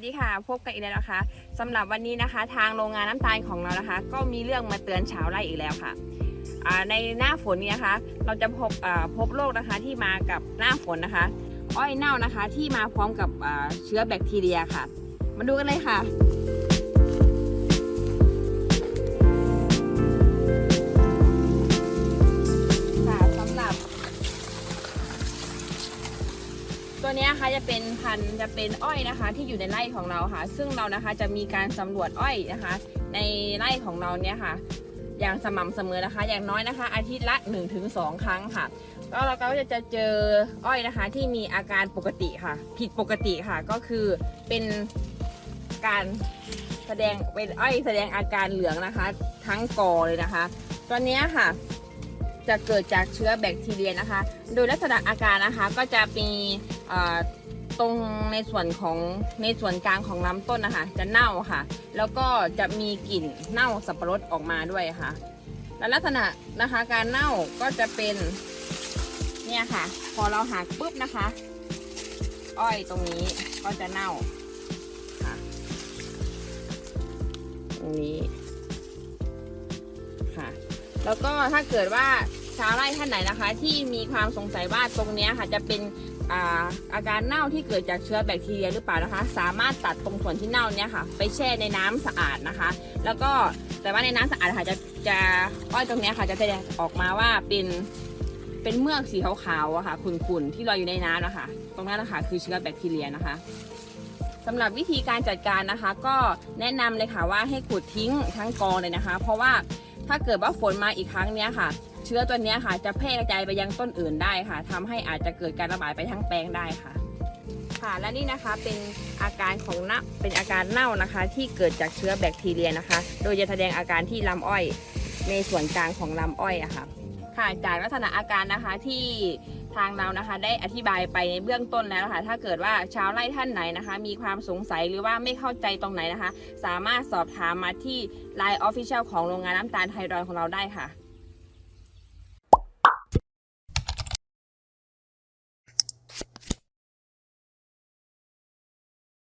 สดีค่ะพบกันอีกแล้วนะคะสำหรับวันนี้นะคะ ทางโรงงานน้ำตาลของเรานะคะ ก็มีเรื่องมาเตือนชาวไร่อีกแล้วค่ะในหน้าฝนนี้นะคะ เราจะพบพบโรคนะคะที่มากับหน้าฝนนะคะ อ้อยเน่านะคะที่มาพร้อมกับเชื้อแบคทีเรียค่ะ มาดูกันเลยค่ะ ตัวนี้นะคะจะเป็นพันธุ์จะเป็นอ้อยนะคะ ที่อยู่ในไร่ของเราค่ะ ซึ่งเรานะคะจะมีการสำรวจอ้อยนะคะ ในไร่ของเราเนี่ยค่ะ อย่างสม่ำเสมอนะคะ อย่างน้อยนะคะ อาทิตย์ละ 1-2 ครั้งค่ะแล้วเราก็จะเจออ้อยนะคะ ที่มีอาการปกติค่ะ ผิดปกติค่ะก็คือเป็นการแสดงเป็นอ้อยแสดงอาการเหลืองนะคะ ทั้งกอเลยนะคะ ตัวนี้ค่ะ จะเกิดจากเชื้อแบคทีเรียนะคะ โดยลักษณะอาการนะคะก็จะมีตรงในส่วนของในส่วนกลางของลำต้นนะคะ จะเน่าค่ะ แล้วก็จะมีกลิ่นเน่าสับปะรดออกมาด้วยค่ะ และลักษณะนะคะการเน่าก็จะเป็นเนี่ยค่ะ พอเราหักปุ๊บนะคะ อ้อยตรงนี้ก็จะเน่าค่ะ ตรงนี้ค่ะ แล้วก็ถ้าเกิดว่าชาวไร่ท่านไหนนะคะ ที่มีความสงสัยว่าตรงนี้ค่ะจะเป็นอาอาการเน่าที่เกิดจากเชื้อแบคทีเรียหรือเปล่านะคะ สามารถตัดตรงส่วนที่เน่าเนี้ยค่ะ ไปแช่ในน้ำสะอาดนะคะ แล้วก็แต่ว่าในน้ำสะอาดค่ะจะจะอ้อยตรงเนี้ยค่ะจะแสดงออกมาว่าเป็นเป็นเมือกสีขาวๆอะค่ะขุ่นๆที่ลอยอยู่ในน้ำนะคะ ตรงนั้นนะคะคือเชื้อแบคทีเรียนะคะสำหรับวิธีการจัดการนะคะ ก็แนะนำเลยค่ะว่าให้ขุดทิ้งทั้งกองเลยนะคะ เพราะว่า ถ้าเกิดว่าฝนมาอีกครั้งเนี้ยค่ะ เชื้อตัวเนี้ยค่ะ จะแพร่กระจายไปยังต้นอื่นได้ค่ะทำให้อาจจะเกิดการระบาดไปทั้งแปลงได้ค่ะ ค่ะ และนี่นะคะเป็นอาการของเน่าเป็นอาการเน่านะคะ ที่เกิดจากเชื้อแบคทีเรียนะคะ โดยจะแสดงอาการที่ลำอ้อยในส่วนกลางของลำอ้อยอะค่ะ ค่ะ จากลักษณะอาการนะคะที่ ทางเรานะคะ ได้อธิบายไปในเบื้องต้นแล้วค่ะถ้าเกิดว่าชาวไร่ท่านไหนนะคะ มีความสงสัยหรือว่าไม่เข้าใจตรงไหนนะคะ สามารถสอบถามมาที่ Line Official ของโรงงานน้ำตาลไทยรอยของเราได้ค่ะ